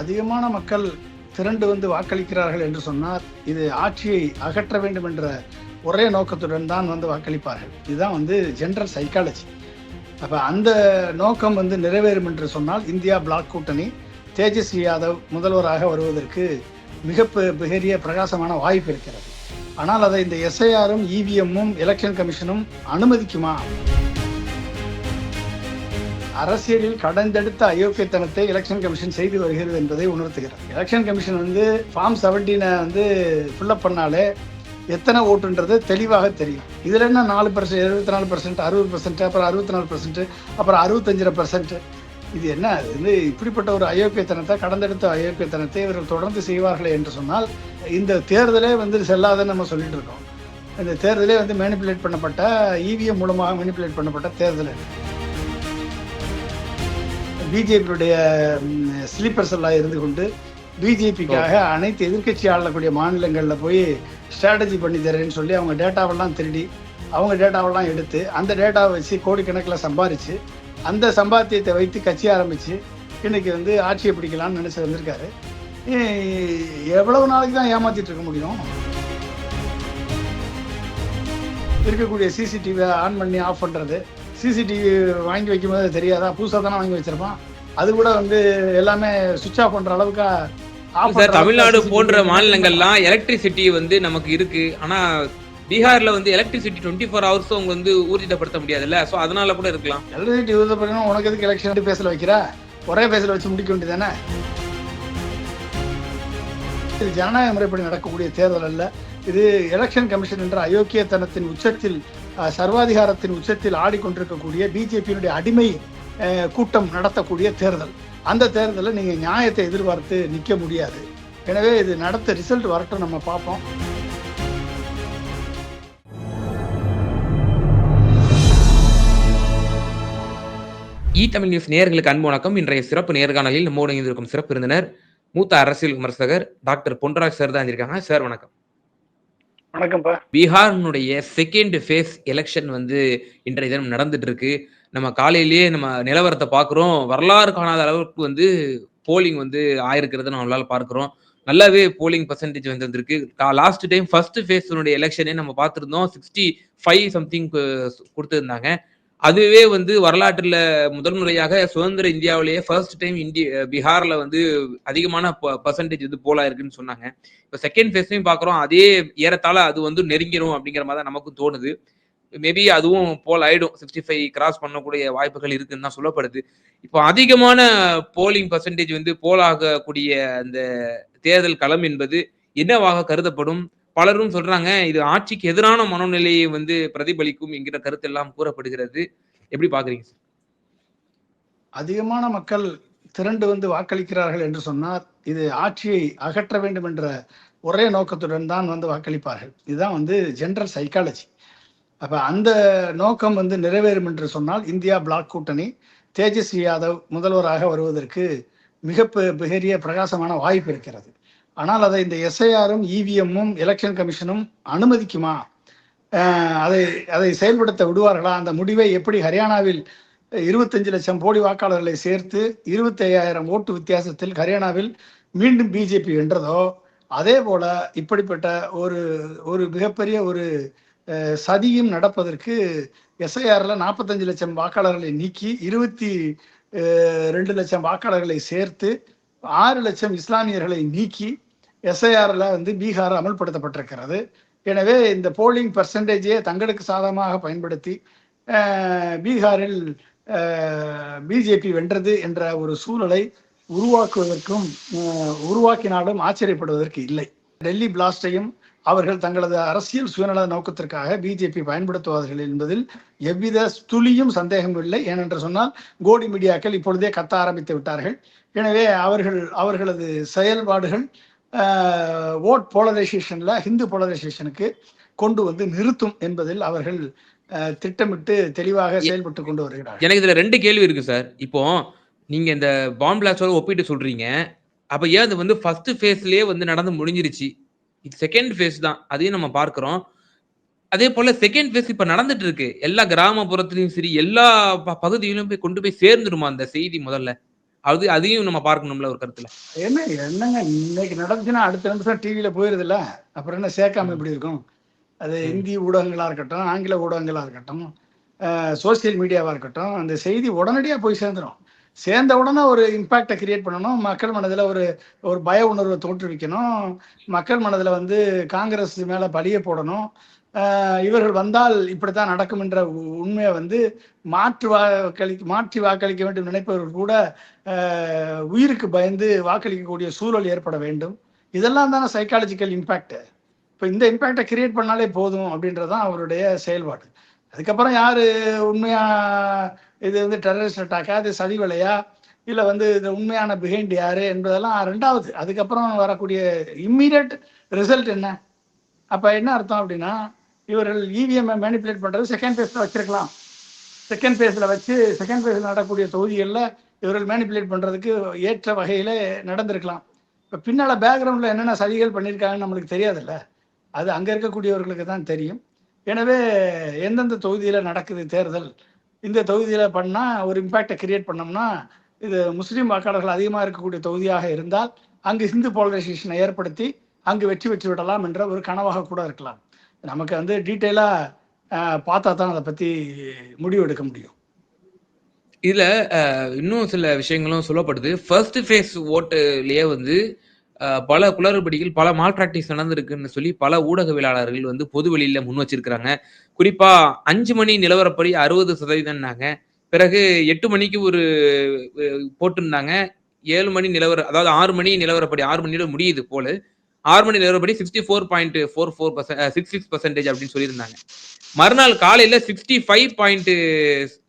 அதிகமான மக்கள் திரண்டு வந்து வாக்களிக்கிறார்கள் என்று சொன்னால் இது ஆட்சியை அகற்ற வேண்டும் என்ற ஒரே நோக்கத்துடன் தான் வந்து வாக்களிப்பார்கள். இதுதான் வந்து ஜென்ரல் சைக்காலஜி அப்போ அந்த நோக்கம் வந்து நிறைவேறும் என்று சொன்னால் இந்தியா பிளாக் கூட்டணி தேஜஸ்வி யாதவ் முதல்வராக வருவதற்கு மிக மிகரிய பெரிய பிரகாசமான வாய்ப்பு இருக்கிறது. ஆனால் அதை இந்த எஸ்ஐஆரும் இவிஎம்மும் எலெக்ஷன் கமிஷனும் அனுமதிக்குமா? அரசியலில் கடந்தெடுத்த அயோக்கியத்தனத்தை எலெக்ஷன் கமிஷன் செய்து வருகிறது என்பதை உணர்த்துகிறது. எலெக்ஷன் கமிஷன் வந்து ஃபார்ம் செவன்டீனை வந்து ஃபில்லப் பண்ணாலே எத்தனை ஓட்டுன்றது தெளிவாக தெரியும். இதில் என்ன நாலு பர்சன்ட் எழுபத்தி நாலு பர்சன்ட் அறுபது பர்சன்ட் அப்புறம் அறுபத்தி நாலு பர்சன்ட் அப்புறம் அறுபத்தஞ்சரை பர்சன்ட் இது என்ன? இது வந்து இப்படிப்பட்ட ஒரு அயோக்கியத்தனத்தை கடந்தெடுத்த அயோக்கியத்தனத்தை இவர்கள் தொடர்ந்து செய்வார்களே என்று சொன்னால் இந்த தேர்தலே வந்து செல்லாதுன்னு நம்ம சொல்லிட்டு இருக்கோம். இந்த தேர்தலே வந்து மேனிப்புலேட் பண்ணப்பட்ட இவிஎம் மூலமாக மேனிப்புலேட் பண்ணப்பட்ட தேர்தல் பிஜேபியுடைய ஸ்லீப்பர்ஸ் எல்லாம் இருந்து கொண்டு பிஜேபிக்காக அனைத்து எதிர்க்கட்சி ஆளக்கூடிய மாநிலங்களில் போய் ஸ்ட்ராட்டஜி பண்ணி தரேன்னு சொல்லி அவங்க டேட்டாவெல்லாம் திருடி அவங்க டேட்டாவெல்லாம் எடுத்து அந்த டேட்டாவை வச்சு கோடிக்கணக்கில் சம்பாரிச்சு அந்த சம்பாத்தியத்தை வைத்து கட்சி ஆரம்பிச்சு இன்னைக்கு வந்து ஆட்சியை பிடிக்கலாம்னு நினைச்சு வந்திருக்காரு. எவ்வளவு நாளைக்கு தான் ஏமாத்திட்டு இருக்க முடியும்? இருக்கக்கூடிய சிசிடிவி ஆன் பண்ணி ஆஃப் பண்றது சிசிடிவி வாங்கி வைக்கும்போது தெரியாதா? புதுசாக தானே வாங்கி வச்சிருப்பான் அது கூட வந்து எல்லாமே சுவிட்ச் ஆஃப் பண்ற அளவுக்கு சார் தமிழ்நாடு போன்ற மாநிலங்கள்லாம் எலக்ட்ரிசிட்டி வந்து நமக்கு இருக்கு. ஆனா பீகார்ல வந்து எலக்ட்ரிசிட்டி டுவெண்ட்டி ஃபோர் ஹவர்ஸும் அவங்க வந்து ஊர்ஜிதப்படுத்த முடியாதுல்ல. சோ அதனால கூட இருக்கலாம். எலக்ட்ரிசிட்டி பண்ணணும் உனக்கு எதுக்கு எலெக்ஷன் பேசல வைக்கிற? ஒரே பேசல வச்சு முடிக்க வேண்டியதானே இது ஜனநாயக முறைப்படி நடக்கக்கூடிய தேர்தல் அல்ல. இது எலெக்ஷன் கமிஷன் என்ற அயோக்கியத்தனத்தின் உச்சத்தில் சர்வாதிகாரத்தின் உச்சத்தில் ஆடிக்கொண்டிருக்கக்கூடிய பிஜேபியினுடைய அடிமை கூட்டம் நடத்தக்கூடிய தேர்தல். அந்த தேர்தலில் நீங்க நியாயத்தை எதிர்பார்த்து நிக்க முடியாது. எனவே இது நடத்த ரிசல்ட் வரட்டும் நம்ம பார்ப்போம். இ தமிழ் நியூஸ் நேர்களுக்கு அன்பு வணக்கம். இன்றைய சிறப்பு நேர்காணலில் நம்மோடு இருக்கும் சிறப்பு இருந்தனர் மூத்த அரசியல் விமர்சகர் டாக்டர் பொன்ராஜ் சார் தான் இருக்காங்க. சார் வணக்கம். வணக்கம்ப்பா பீகாரினுடைய செகண்ட் ஃபேஸ் எலெக்ஷன் வந்து இன்றைய தினம் நடந்துட்டு இருக்கு நம்ம காலையிலேயே நம்ம நிலவரத்தை பார்க்குறோம். வரலாறு காணாத அளவுக்கு வந்து போலிங் வந்து ஆயிருக்கிறத நம்மளால பார்க்குறோம். நல்லாவே போலிங் பர்சன்டேஜ் வந்து வந்திருக்கு லாஸ்ட் டைம் ஃபர்ஸ்ட் ஃபேஸினுடைய எலெக்ஷனே நம்ம பார்த்துருந்தோம். சிக்ஸ்டி ஃபைவ் சம்திங் கொடுத்துருந்தாங்க. அதுவே வந்து வரலாற்றுல முதல் முறையாக சுதந்திர இந்தியாவிலேயே ஃபர்ஸ்ட் டைம் இந்திய பீகார்ல வந்து அதிகமான பர்சன்டேஜ் வந்து போலா இருக்குன்னு சொன்னாங்க. இப்போ செகண்ட் ஃபேஸ்லையும் பார்க்குறோம் அதே ஏறத்தாழ அது வந்து நெருங்கிடும் அப்படிங்கிற மாதிரி தான் நமக்கும் தோணுது. மேபி அதுவும் போல் ஆயிடும் சிக்ஸ்டி ஃபைவ் கிராஸ் பண்ணக்கூடிய வாய்ப்புகள் இருக்குன்னு தான் சொல்லப்படுது. இப்போ அதிகமான போலிங் பர்சன்டேஜ் வந்து போல் ஆகக்கூடிய அந்த தேர்தல் களம் என்பது என்னவாக கருதப்படும்? பலரும் சொல்றாங்க இது ஆட்சிக்கு எதிரான மனநிலையை வந்து பிரதிபலிக்கும் என்கிற கருத்தெல்லாம் கூறப்படுகிறது. எப்படி பாக்குறீங்க சார்? அதிகமான மக்கள் திரண்டு வந்து வாக்களிக்கிறார்கள் என்று சொன்னால் இது ஆட்சியை அகற்ற வேண்டும் என்ற ஒரே நோக்கத்துடன் தான் வந்து வாக்களிப்பார்கள். இதுதான் வந்து ஜென்ரல் சைக்காலஜி அப்ப அந்த நோக்கம் வந்து நிறைவேறும் என்று சொன்னால் இந்தியா பிளாக் கூட்டணி தேஜஸ்வி யாதவ் முதல்வராக வருவதற்கு மிக பெரிய பிரகாசமான வாய்ப்பு இருக்கிறது. ஆனால் அதை இந்த எஸ்ஐஆரும் இவிஎம்மும் எலெக்ஷன் கமிஷனும் அனுமதிக்குமா? அதை அதை செயல்படுத்த விடுவார்களா? அந்த முடிவை எப்படி ஹரியானாவில் இருபத்தஞ்சு லட்சம் போடி வாக்காளர்களை சேர்த்து இருபத்தி ஐயாயிரம் ஓட்டு வித்தியாசத்தில் ஹரியானாவில் மீண்டும் பிஜேபி வென்றதோ அதே போல இப்படிப்பட்ட ஒரு ஒரு மிகப்பெரிய ஒரு சதியும் நடப்பதற்கு எஸ்ஐஆர்ல நாற்பத்தஞ்சு லட்சம் வாக்காளர்களை நீக்கி இருபத்தி ரெண்டு லட்சம் வாக்காளர்களை சேர்த்து ஆறு லட்சம் இஸ்லாமியர்களை நீக்கி எஸ்ஐஆர்ல வந்து பீகார் அமல்படுத்தப்பட்டிருக்கிறது. எனவே இந்த போலிங் பர்சன்டேஜையே தங்களுக்கு சாதகமாக பயன்படுத்தி பீகாரில் பிஜேபி வென்றது என்ற ஒரு சூழலை உருவாக்குவதற்கும் உருவாக்கினாலும் ஆச்சரியப்படுவதற்கு இல்லை. டெல்லி பிளாஸ்டையும் அவர்கள் தங்களது அரசியல் சுயநல நோக்கத்திற்காக பிஜேபி பயன்படுத்துவார்கள் என்பதில் எவ்வித துளியும் சந்தேகம் இல்லை. ஏனென்று சொன்னால் கோடி மீடியாக்கள் இப்பொழுதே கத்த ஆரம்பித்து விட்டார்கள். எனவே அவர்கள் அவர்களது செயல்பாடுகள் ஓட் போலரைசேஷன்ல ஹிந்து போலரைசேஷனுக்கு கொண்டு வந்து நிறுத்தும் என்பதில் அவர்கள் திட்டமிட்டு தெளிவாக செயல்பட்டு கொண்டு வருகிறார்கள். எனக்கு இதுல ரெண்டு கேள்வி இருக்கு சார். இப்போ நீங்க இந்த பாம்பு பிளாஸ்டோட ஒப்பிட்டு சொல்றீங்க. அப்ப ஏன் அது வந்து ஃபர்ஸ்ட் ஃபேஸ்லயே வந்து நடந்து முடிஞ்சிருச்சு? இது செகண்ட் ஃபேஸ் தான். அதையும் நம்ம பார்க்கிறோம். அதே போல செகண்ட் ஃபேஸ் இப்ப நடந்துட்டு இருக்கு. எல்லா கிராமப்புறத்துலயும் சரி எல்லா பகுதியிலும் போய் கொண்டு போய் சேர்ந்துருமா அந்த செய்தி முதல்ல? அது அதையும் நம்ம பார்க்கணும்ல ஒரு கருத்துல. என்ன என்னங்க இன்னைக்கு நடந்துச்சுன்னா அடுத்த நிமிஷம் டிவியில போயிருது இல்ல அப்புறம் என்ன சேர்க்காம எப்படி இருக்கும்? அது. இந்தி ஊடகங்களா இருக்கட்டும் ஆங்கில ஊடகங்களா இருக்கட்டும் சோசியல் மீடியாவா இருக்கட்டும் அந்த செய்தி உடனடியா போய் சேர்ந்துடும் சேர்ந்த உடனே ஒரு இம்பாக்டை கிரியேட் பண்ணணும் மக்கள் மனதில் ஒரு ஒரு பய உணர்வை தோற்றுவிக்கணும் மக்கள் மனதில் வந்து காங்கிரஸ் மேலே பழிய போடணும் இவர்கள் வந்தால் இப்படித்தான் நடக்கும் என்ற உ- உண்மையை வந்து மாற்று வாக்களிக்க மாற்றி வாக்களிக்க வேண்டும் நினைப்பவர்கள் கூட உயிருக்கு பயந்து வாக்களிக்கக்கூடிய சூழல் ஏற்பட வேண்டும். இதெல்லாம் தானே சைக்காலஜிக்கல் இம்பேக்ட் இப்போ இந்த இம்பேக்டை கிரியேட் பண்ணாலே போதும் அப்படின்றது தான் அவருடைய செயல்பாடு. அதுக்கப்புறம் யார் உண்மையா இது வந்து டெரரிஸ்ட் அட்டாக்கா இது சதி வேலையா இல்லை வந்து இது உண்மையான பிஹைண்ட் யாரு என்பதெல்லாம் ரெண்டாவது. அதுக்கப்புறம் வரக்கூடிய இம்மீடியட் ரிசல்ட் என்ன? அப்போ என்ன அர்த்தம் அப்படின்னா இவர்கள் இவிஎம் மேனிப்புலேட் பண்ணுறது செகண்ட் பேஸில் வச்சிருக்கலாம். செகண்ட் பேஸில் வச்சு செகண்ட் பேஸில் நடக்கக்கூடிய தொகுதிகளில் இவர்கள் மேனிப்புலேட் பண்ணுறதுக்கு ஏற்ற வகையில் நடந்திருக்கலாம். இப்போ பின்னால் பேக்ரவுண்டில் என்னென்ன சதிகள் பண்ணியிருக்காங்கன்னு நம்மளுக்கு தெரியாதுல்ல. அது அங்கே இருக்கக்கூடியவர்களுக்கு தான் தெரியும். எனவே எந்தெந்த தொகுதியில் நடக்குது தேர்தல்? இந்த தொகுதியில் பண்ணால் ஒரு இம்பேக்டை கிரியேட் பண்ணோம்னா இது முஸ்லீம் வாக்காளர்கள் அதிகமாக இருக்கக்கூடிய தொகுதியாக இருந்தால் அங்கு ஹிந்து போலரைசேஷனை ஏற்படுத்தி அங்கு வெற்றி பெற்று விடலாம் என்ற ஒரு கனவாக கூட இருக்கலாம். நமக்கு வந்து டீட்டெயிலாக பார்த்தா தான் அதை பற்றி முடிவு எடுக்க முடியும். இதுல இன்னும் சில விஷயங்களும் சொல்லப்படுது. ஃபர்ஸ்ட் ஃபேஸ் ஓட்டுலயே வந்து பல குளறுபடிகள் பல மால் பிராக்டிஸ் நடந்திருக்குன்னு சொல்லி பல ஊடகவியலாளர்கள் வந்து பொது வெளியில முன் வச்சிருக்கிறாங்க. குறிப்பா அஞ்சு மணி நிலவரப்படி அறுபது சதவீதம்னாங்க. பிறகு எட்டு மணிக்கு ஒரு போட்டிருந்தாங்க. ஏழு மணி நிலவர அதாவது ஆறு மணி நிலவரப்படி ஆறு மணியோட முடியுது போல. ஆறு மணி நிலவரப்படி sixty four point four four percent six six percentage அப்படின்னு சொல்லியிருந்தாங்க. மறுநாள் காலையில் சிக்ஸ்டி ஃபைவ் பாயிண்ட்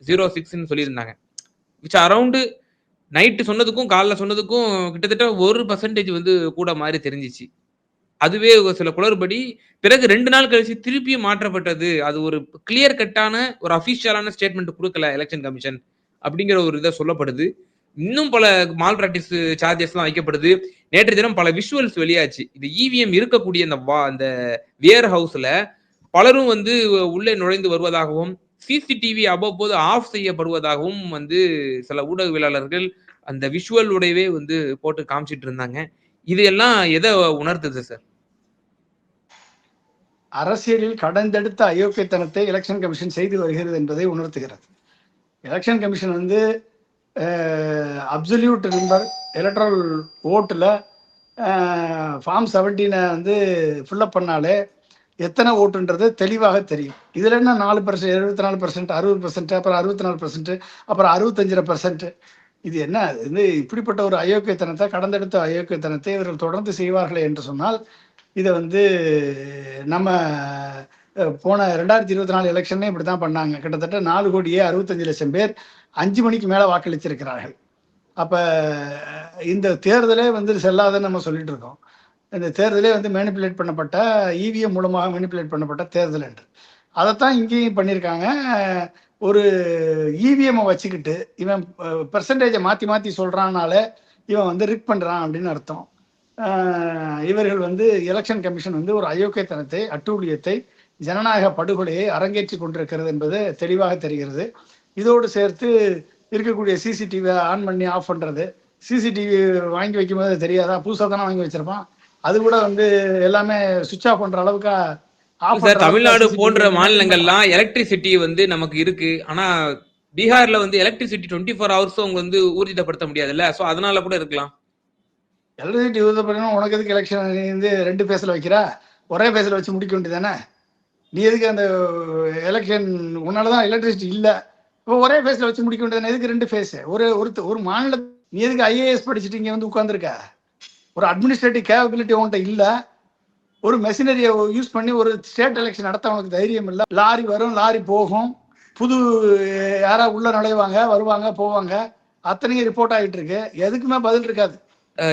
ஜீரோ சிக்ஸ்ன்னு சொல்லியிருந்தாங்க. விச் அரௌண்டு நைட்டு சொன்னதுக்கும் காலைல சொன்னதுக்கும் கிட்டத்தட்ட ஒரு பர்சன்டேஜ் வந்து கூட மாதிரி தெரிஞ்சிச்சு. அதுவே ஒரு சில குளறுபடி பிறகு ரெண்டு நாள் கழிச்சு திருப்பியும் மாற்றப்பட்டது. அது ஒரு கிளியர் கட்டான ஒரு அஃபிஷியலான ஸ்டேட்மெண்ட் கொடுக்கல எலெக்ஷன் கமிஷன் அப்படிங்கிற ஒரு இதை சொல்லப்படுது. இன்னும் பல மால் பிராக்டிஸ் சார்ஜஸ்லாம் வைக்கப்படுது. நேற்று தினம் பல விஷுவல்ஸ் வெளியாச்சு. இது இவிஎம் இருக்கக்கூடிய அந்த வா அந்த வியர் ஹவுஸ்ல பலரும் வந்து உள்ளே நுழைந்து வருவதாகவும் சிசிடிவி அவ்வப்போது ஆஃப் செய்யப்படுவதாகவும் வந்து சில ஊடகவியலாளர்கள் அந்த விஷுவல் உடையவே வந்து போட்டு காமிச்சிட்டு இருந்தாங்க. இது எல்லாம் எதை உணர்த்துது சார் அரசியலில் கடந்தெடுத்த அயோக்கியத்தனத்தை எலெக்ஷன் கமிஷன் செய்து வருகிறது என்பதை உணர்த்துகிறது. எலெக்ஷன் கமிஷன் வந்து அப்சல்யூட் நம்பர் எலக்ட்ரல் ஓட்டில் ஃபார்ம் செவன்டீனை வந்து ஃபில்லப் பண்ணாலே எத்தனை ஓட்டுன்றது தெளிவாக தெரியும். இதில் என்ன நாலு பர்சன்ட் எழுபத்தி நாலு பர்சன்ட் அறுபது பர்சன்ட் அப்புறம் அறுபத்தி நாலு பர்சன்ட் அப்புறம் அறுபத்தஞ்சரை பர்சன்ட் இது என்ன? இது இப்படிப்பட்ட ஒரு அயோக்கியத்தனத்தை கடந்தெடுத்த அயோக்கியத்தனத்தை இவர்கள் தொடர்ந்து செய்வார்களே என்று சொன்னால் இதை வந்து நம்ம போன ரெண்டாயிரத்தி இருபத்தி நாலு எலெக்ஷனே இப்படி தான் பண்ணாங்க. கிட்டத்தட்ட நாலு கோடியே அறுபத்தஞ்சு லட்சம் பேர் அஞ்சு மணிக்கு மேலே வாக்களிச்சிருக்கிறார்கள். அப்போ இந்த தேர்தலே வந்து செல்லாதுன்னு நம்ம சொல்லிட்டு இருக்கோம். இந்த தேர்தலே வந்து மேனிப்புலேட் பண்ணப்பட்ட இவிஎம் மூலமாக மேனிப்புலேட் பண்ணப்பட்ட தேர்தல் என்று. அதைத்தான் இங்கேயும் பண்ணியிருக்காங்க. ஒரு இவிஎம்மை வச்சுக்கிட்டு இவன் பெர்சன்டேஜை மாற்றி மாற்றி சொல்கிறான்னால இவன் வந்து ரிக் பண்ணுறான் அப்படின்னு அர்த்தம். இவர்கள் வந்து எலெக்ஷன் கமிஷன் வந்து ஒரு அயோக்கியத்தனத்தை அட்டூழியத்தை ஜனநாயக படுகொலையை அரங்கேற்றி கொண்டிருக்கிறது என்பது தெளிவாக தெரிகிறது. இதோடு சேர்த்து இருக்கக்கூடிய சிசிடிவி ஆன் பண்ணி ஆஃப் பண்றது. சிசிடிவி வாங்கி வைக்கும்போது தெரியாதா? புதுசாக தானே வாங்கி வச்சிருப்பான். அது கூட வந்து எல்லாமே சுவிட்ச் ஆஃப் பண்ற அளவுக்கு தமிழ்நாடு போன்ற மாநிலங்கள்லாம் எலக்ட்ரிசிட்டி வந்து நமக்கு இருக்கு. ஆனா பீகார்ல வந்து எலக்ட்ரிசிட்டி டுவெண்ட்டி ஃபோர் ஹவர்ஸும் அவங்க வந்து ஊர்ஜிதப்படுத்த முடியாதுல்ல? சோ அதனால கூட இருக்கலாம். எலக்ட்ரிசிட்டி பண்ணணும் உனக்கு எதுக்கு எலெக்ஷன் நீ வந்து ரெண்டு பேஸ்ல வைக்கிறா? ஒரே பேஸ்ல வச்சு முடிக்க வேண்டியதானே நீ எதுக்கு அந்த எலெக்ஷன் உன்னாலதான் எலக்ட்ரிசிட்டி இல்லை. இப்போ ஒரே ஃபேஸில் வச்சு முடிக்க வேண்டியது எதுக்கு ரெண்டு ஃபேஸ் ஒரு ஒருத்த ஒரு மாநில நீ எதுக்கு ஐஏஎஸ் படிச்சுட்டு இங்கே வந்து உட்காந்துருக்க ஒரு அட்மினிஸ்ட்ரேட்டிவ் கேபபிலிட்டி உன்கிட்ட இல்லை. ஒரு மெஷினரியை யூஸ் பண்ணி ஒரு ஸ்டேட் எலெக்ஷன் நடத்த உனக்கு தைரியம் இல்லை. லாரி வரும் லாரி போகும். புது யாரா உள்ள நுழைவாங்க வருவாங்க போவாங்க. அத்தனையும் ரிப்போர்ட் ஆகிட்டு இருக்கு எதுக்குமே பதில் இருக்காது.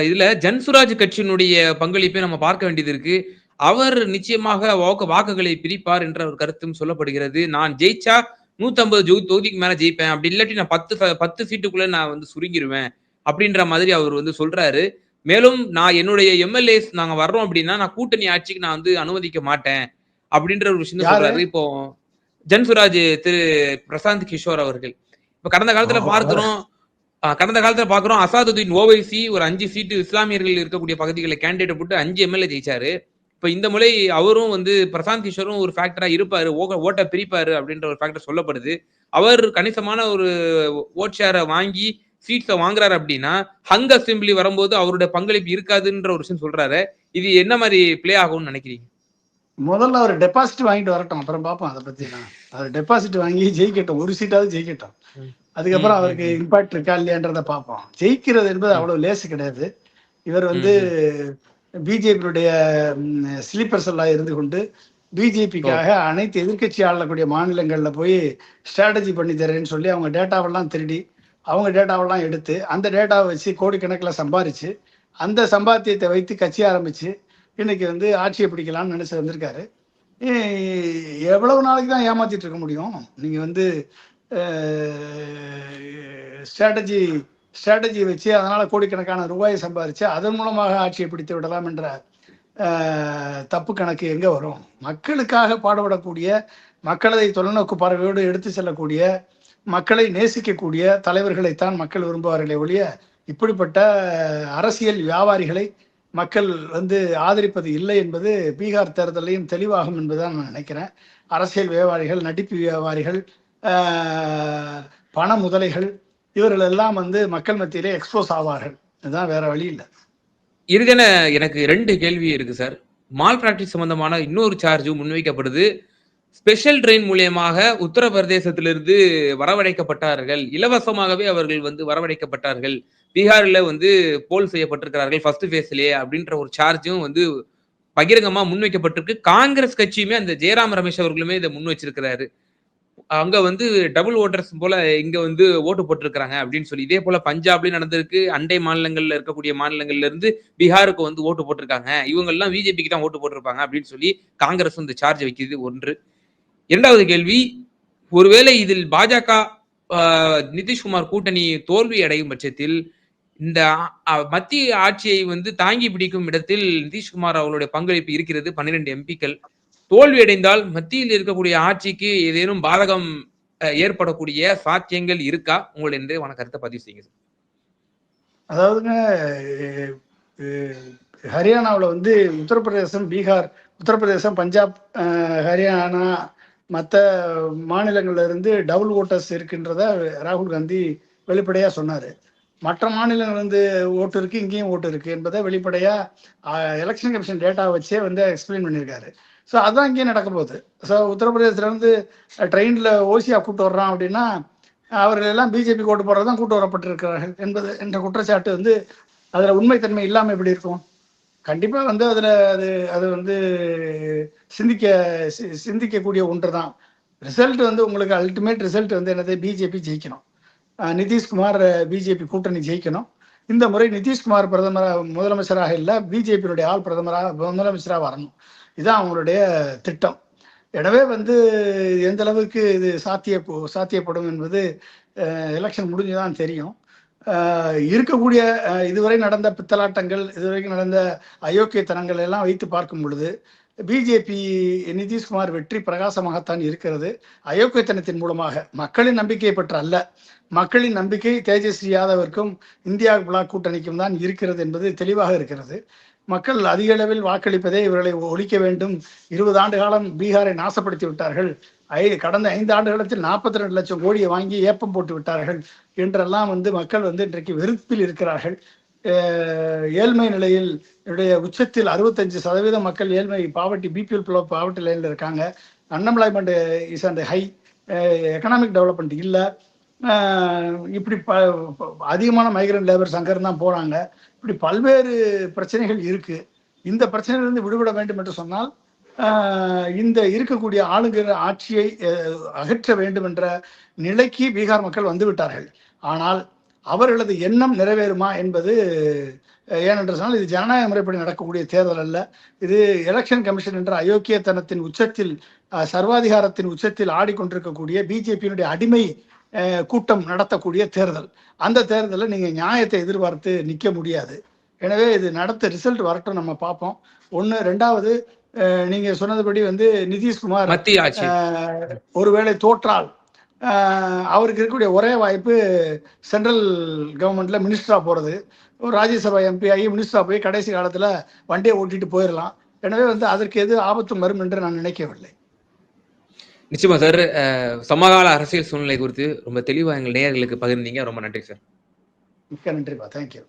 இதுல ஜன்சுராஜ் கட்சியினுடைய பங்களிப்பை நம்ம பார்க்க வேண்டியது இருக்கு. அவர் நிச்சயமாக வாக்கு வாக்குகளை பிரிப்பார் என்ற ஒரு கருத்தும் சொல்லப்படுகிறது. நான் ஜெயிச்சா நூத்தம்பது ஜோ தொகுதிக்கு மேல ஜெயிப்பேன். அப்படி இல்லாட்டி நான் பத்து பத்து சீட்டுக்குள்ள நான் வந்து சுருங்கிருவேன் அப்படின்ற மாதிரி அவர் வந்து சொல்றாரு. மேலும் நான் என்னுடைய எம்எல்ஏஸ் நாங்க வர்றோம் அப்படின்னா நான் கூட்டணி ஆட்சிக்கு நான் வந்து அனுமதிக்க மாட்டேன் அப்படின்ற ஒரு விஷயம்? சொல்றாரு. இப்போ ஜன்சுராஜ் திரு பிரசாந்த் கிஷோர் அவர்கள். இப்ப கடந்த காலத்துல பார்க்கிறோம் கடந்த காலத்துல பாக்குறோம் அசாதுதீன் ஓவைசி ஒரு அஞ்சு சீட்டு இஸ்லாமியர்கள் இருக்கக்கூடிய பகுதிகளில் கேண்டிடேட் போட்டு அஞ்சு எம்எல்ஏ ஜெயிச்சாரு. இப்ப இந்த முறை அவரும் வந்து பிரசாந்த் கிஷோரும் ஒரு ஃபேக்டரா இருப்பாரு ஓட்டை பிரிப்பாரு அப்படின்ற ஒரு ஃபேக்டர் சொல்லப்படுது. அவர் கணிசமான ஒரு ஓட் ஷேரை வாங்கி சீட்ஸை வாங்குறாரு அப்படின்னா ஹங் அசெம்பிளி வரும்போது அவருடைய பங்களிப்பு இருக்காதுன்ற ஒரு விஷயம் சொல்றாரு. இது என்ன மாதிரி ப்ளே ஆகும்னு நினைக்கிறீங்க? முதல்ல அவர் டெபாசிட் வாங்கிட்டு வரட்டும். அப்புறம் பார்ப்போம் அதை பத்தி நான் அவர் டெபாசிட் வாங்கி ஜெயிக்கட்டும். ஒரு சீட்டாவது ஜெயிக்கட்டும். அதுக்கப்புறம் அவருக்கு இம்பாக்ட் இருக்கா இல்லையான்றத பார்ப்போம். ஜெயிக்கிறது என்பது அவ்வளவு லேசு கிடையாது. இவர் வந்து பிஜேபியுடைய ஸ்லீப்பர் செல்லா இருந்து கொண்டு பிஜேபிக்காக அனைத்து எதிர்க்கட்சி ஆளக்கூடிய மாநிலங்கள்ல போய் ஸ்ட்ராட்டஜி பண்ணி தரேன்னு சொல்லி அவங்க டேட்டாவெல்லாம் திருடி அவங்க டேட்டாவெல்லாம் எடுத்து அந்த டேட்டாவை வச்சு கோடிக்கணக்கில் சம்பாரிச்சு அந்த சம்பாத்தியத்தை வைத்து கட்சி ஆரம்பிச்சு இன்னைக்கு வந்து ஆட்சியை பிடிக்கலாம்னு நினைச்சு வந்திருக்காரு. எவ்வளவு நாளைக்கு தான் ஏமாத்திட்டு இருக்க முடியும்? நீங்க வந்து ஸ்ட்ராட்டஜி ஸ்ட்ராட்டஜி வச்சு அதனால் கோடிக்கணக்கான ரூபாயை சம்பாதிச்சு அதன் மூலமாக ஆட்சியை பிடித்து விடலாம் என்ற தப்பு கணக்கு எங்கே வரும்? மக்களுக்காக பாடுபடக்கூடிய மக்களை தொலைநோக்கு பார்வையோடு எடுத்து செல்லக்கூடிய மக்களை நேசிக்கக்கூடிய தலைவர்களைத்தான் மக்கள் விரும்புவார்களே ஒழிய இப்படிப்பட்ட அரசியல் வியாபாரிகளை மக்கள் வந்து ஆதரிப்பது இல்லை என்பது பீகார் தேர்தலையும் தெளிவாகும் என்பதுதான் நான் நினைக்கிறேன். அரசியல் வியாபாரிகள் நடிப்பு வியாபாரிகள் பண முதலைகள் இவர்கள் எல்லாம் வந்து மக்கள் மத்தியிலே எக்ஸ்போஸ் ஆவார்கள். இதுதான் வேற வழி இல்லை. இறுதியான எனக்கு ரெண்டு கேள்வி இருக்கு சார். மால் பிராக்டிஸ் சம்பந்தமான இன்னொரு சார்ஜும் முன்வைக்கப்படுது. ஸ்பெஷல் ட்ரெயின் மூலியமாக உத்தரப்பிரதேசத்திலிருந்து வரவழைக்கப்பட்டார்கள். இலவசமாகவே அவர்கள் வந்து வரவழைக்கப்பட்டார்கள். பீகாரில் வந்து போல் செய்யப்பட்டிருக்கிறார்கள் ஃபர்ஸ்ட் ஃபேஸ்லயே அப்படின்ற ஒரு சார்ஜும் வந்து பகிரங்கமா முன்வைக்கப்பட்டிருக்கு. காங்கிரஸ் கட்சியுமே அந்த ஜெயராம் ரமேஷ் அவர்களுமே இதை முன் வச்சிருக்கிறாரு அங்க வந்து டபுள் ஓட்டர்ஸ் போல இங்க வந்து ஓட்டு போட்டிருக்கிறாங்க அப்படின்னு சொல்லி இதே போல பஞ்சாப்லயும் நடந்திருக்கு. அண்டை மாநிலங்கள்ல இருக்கக்கூடிய மாநிலங்கள்ல இருந்து பீகாருக்கு வந்து ஓட்டு போட்டிருக்காங்க. இவங்க எல்லாம் பிஜேபிக்கு தான் ஓட்டு போட்டிருப்பாங்க அப்படின்னு சொல்லி காங்கிரஸ் வந்து சார்ஜ் வைக்குது ஒன்று. இரண்டாவது கேள்வி ஒருவேளை இதில் பாஜக ஆஹ், நிதிஷ்குமார் கூட்டணி தோல்வி அடையும் பட்சத்தில் இந்த மத்திய ஆட்சியை வந்து தாங்கி பிடிக்கும் இடத்தில் நிதிஷ்குமார் அவருடைய பங்களிப்பு இருக்கிறது பன்னிரெண்டு எம்பிக்கள். தோல்வி அடைந்தால் மத்தியில் இருக்கக்கூடிய ஆட்சிக்கு ஏதேனும் பாதகம் ஏற்படக்கூடிய சாத்தியங்கள் இருக்கா? உங்களுடைய இன்றைய கருத்தை பதிவு செய்யுங்க அதாவதுங்க ஹரியானாவில் வந்து உத்தரப்பிரதேசம் பீகார் உத்தரப்பிரதேசம் பஞ்சாப் ஹரியானா மற்ற மாநிலங்கள்ல இருந்து டபுள் ஓட்டர்ஸ் இருக்கின்றத ராகுல் காந்தி வெளிப்படையாக சொன்னார். மற்ற மாநிலங்கள் வந்து ஓட்டு இருக்கு இங்கேயும் ஓட்டு இருக்கு என்பதை வெளிப்படையாக எலெக்ஷன் கமிஷன் டேட்டா வச்சே வந்து எக்ஸ்பிளைன் பண்ணியிருக்காரு. ஸோ அதுதான் இங்கேயும் நடக்க போகுது. ஸோ உத்தரப்பிரதேசத்துல இருந்து ட்ரெயின்ல ஓசியா கூப்பிட்டு வர்றான் அப்படின்னா அவர்கள் எல்லாம் பிஜேபி கூட்டு போடுறது தான் கூட்டு வரப்பட்டிருக்கிறார்கள் என்பது என்ற குற்றச்சாட்டு வந்து அதில் உண்மைத்தன்மை இல்லாமல் எப்படி இருக்கும்? கண்டிப்பாக வந்து அதில் அது அது வந்து சிந்திக்க சி- சிந்திக்கக்கூடிய ஒன்று தான் ரிசல்ட் வந்து உங்களுக்கு அல்டிமேட் ரிசல்ட் வந்து என்னது? பிஜேபி ஜெயிக்கணும். நிதிஷ்குமார் பிஜேபி கூட்டணி ஜெயிக்கணும். இந்த முறை நிதிஷ்குமார் பிரதமராக முதலமைச்சராக இல்லை பிஜேபியினுடைய ஆள் பிரதமராக முதலமைச்சராக வரணும். இதுதான் அவங்களுடைய திட்டம். எனவே வந்து எந்த அளவுக்கு இது சாத்திய சாத்தியப்படும் என்பது எலெக்ஷன் முடிஞ்சுதான் தெரியும். இருக்கக்கூடிய இதுவரை நடந்த பித்தலாட்டங்கள் இதுவரைக்கும் நடந்த அயோக்கியத்தனங்கள் எல்லாம் வைத்து பார்க்கும் பொழுது பிஜேபி நிதிஷ்குமார் வெற்றி பிரகாசமாகத்தான் இருக்கிறது. அயோக்கியத்தனத்தின் மூலமாக மக்களின் நம்பிக்கையை பெற்ற அல்ல. மக்களின் நம்பிக்கை தேஜஸ்வி யாதவிற்கும் இந்தியா பிளாக் கூட்டணிக்கும் தான் இருக்கிறது என்பது தெளிவாக இருக்கிறது. மக்கள் அதிக அளவில் வாக்களிப்பதே இவர்களை ஒழிக்க வேண்டும் இருபது ஆண்டு காலம் பீகாரை நாசப்படுத்தி விட்டார்கள் ஐ கடந்த ஐந்து ஆண்டு காலத்தில் நாற்பத்தி ரெண்டு லட்சம் கோடியை வாங்கி ஏப்பம் போட்டு விட்டார்கள் என்றெல்லாம் வந்து மக்கள் வந்து இன்றைக்கு வெறுப்பில் இருக்கிறார்கள் ஏழ்மை நிலையில் என்னுடைய உச்சத்தில் அறுபத்தஞ்சு சதவீதம் மக்கள் ஏழ்மை பாவர்ட்டி பிபிஎல் பாவர்ட்டி லைனில் இருக்காங்க அன்எம்ப்ளாய்மெண்ட் இஸ் அந்த ஹை எக்கனாமிக் டெவலப்மெண்ட் இல்லை இப்படி ப ப- அதிகமான மைக்ரண்ட் லேபர்ஸ் அங்கிருந்து தான் போகிறாங்க இப்படி பல்வேறு பிரச்சனைகள் இருக்குது இந்த பிரச்சனையிலிருந்து விடுபட வேண்டும் என்று சொன்னால் இந்த இருக்கக்கூடிய ஆளுங்கிற ஆட்சியை அகற்ற வேண்டும் என்ற நிலைக்கு பீகார் மக்கள் வந்துவிட்டார்கள் ஆனால் அவர்களது எண்ணம் நிறைவேறுமா என்பது ஏனென்று சொன்னால் இது ஜனநாயக முறைப்படி நடக்கக்கூடிய தேர்தல் அல்ல. இது எலெக்ஷன் கமிஷன் என்ற அயோக்கியத்தனத்தின் உச்சத்தில் சர்வாதிகாரத்தின் உச்சத்தில் ஆடிக்கொண்டிருக்கக்கூடிய பிஜேபியினுடைய அடிமை கூட்டம் நடத்தக்கூடிய தேர்தல். அந்த தேர்தலில் நீங்க நியாயத்தை எதிர்பார்த்து நிற்க முடியாது. எனவே இது நடத்த ரிசல்ட் வரட்டும் நம்ம பார்ப்போம். ஒன்று ரெண்டாவது அஹ், நீங்க சொன்னதுபடி வந்து நிதிஷ்குமார் ஒருவேளை தோற்றால் அவருக்கு இருக்கக்கூடிய ஒரே வாய்ப்பு சென்ட்ரல் கவர்மெண்ட்ல மினிஸ்டரா போறது. ஒரு ராஜ்யசபா எம்பி ஆகி மினிஸ்டரா போய் கடைசி காலத்துல வண்டியை ஓட்டிட்டு போயிடலாம் எனவே வந்து அதற்கு எது ஆபத்தும் வரும் என்று நான் நினைக்கவில்லை. நிச்சயமா சார் சமகால அரசியல் சூழ்நிலை குறித்து ரொம்ப தெளிவா எங்கள் நேயர்களுக்கு பகிர்ந்தீங்க. ரொம்ப நன்றி சார் மிக்க நன்றிப்பா தேங்க்யூ